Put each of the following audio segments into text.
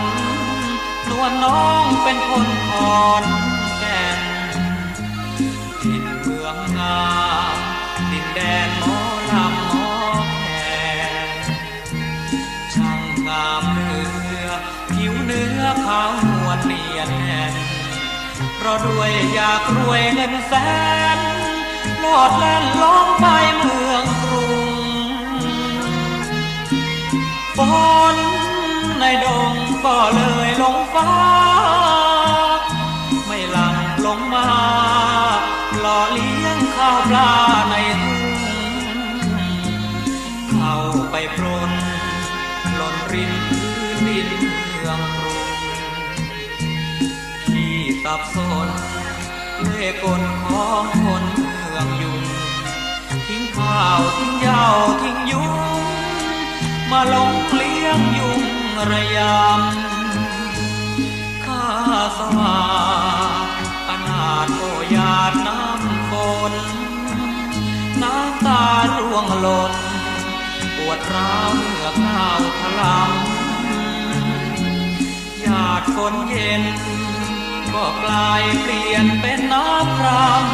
นนวลน้องเป็นคนขอนแก่นดินเมืองงามดินแดนหมอลำหมอแคนช่างงามเนื้อผิวเนื้อขาวนวลเนียนแน่นเพราะด้วยอยากรวยเงินแสนโลดแล่นลงไปเมือง ปลาในทุ่งเข้าไปปรนหล่นรินพื้นดินเมืองกรุงที่สับสนเล่กลของคนเมืองยุงทิ้งข้าวทิ้งเหย้าทิ้งยุงมาหลงเลี้ยงยุงระยำข้าสว่าอนาถโอญา ลนปวดร้าวเมื่อข้าวทลำหยาดฝนเย็น ก็กลายเปลี่ยนเป็นน้ำคราม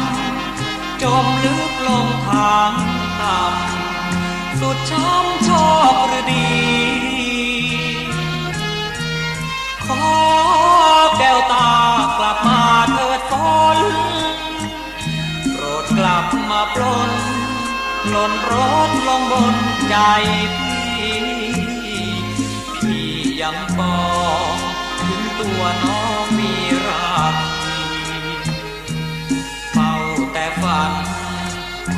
จมลึกลงทางต่ำสุดช้ำชอบหรือดี นรถลงบนใจพี่ พี่ยังบอกถึงตัวน้องมีรักเฝ้าแต่ฝัน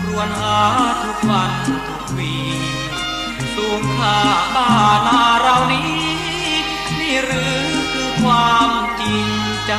ครวญหาทุกวันทุกวีสูงค่าบ้านาเรานี้ นี่หรือคือความจริงใจ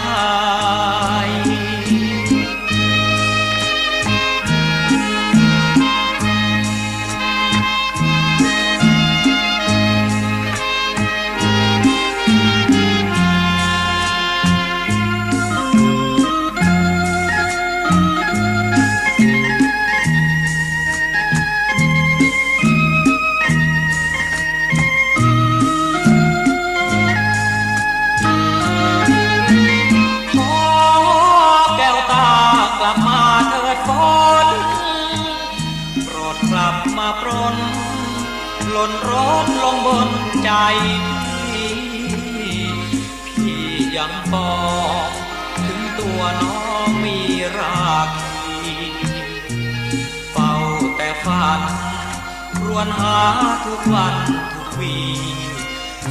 หล่นรถลงบนใจพี่พี่ยังบอกถึงตัวน้องมีราคีเฝ้าแต่ฝันครวญหาทุกวันทุกวี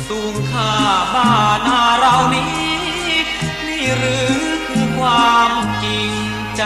สูงค่าบ้านาเรานี้ นี่หรือคือความจริงใจ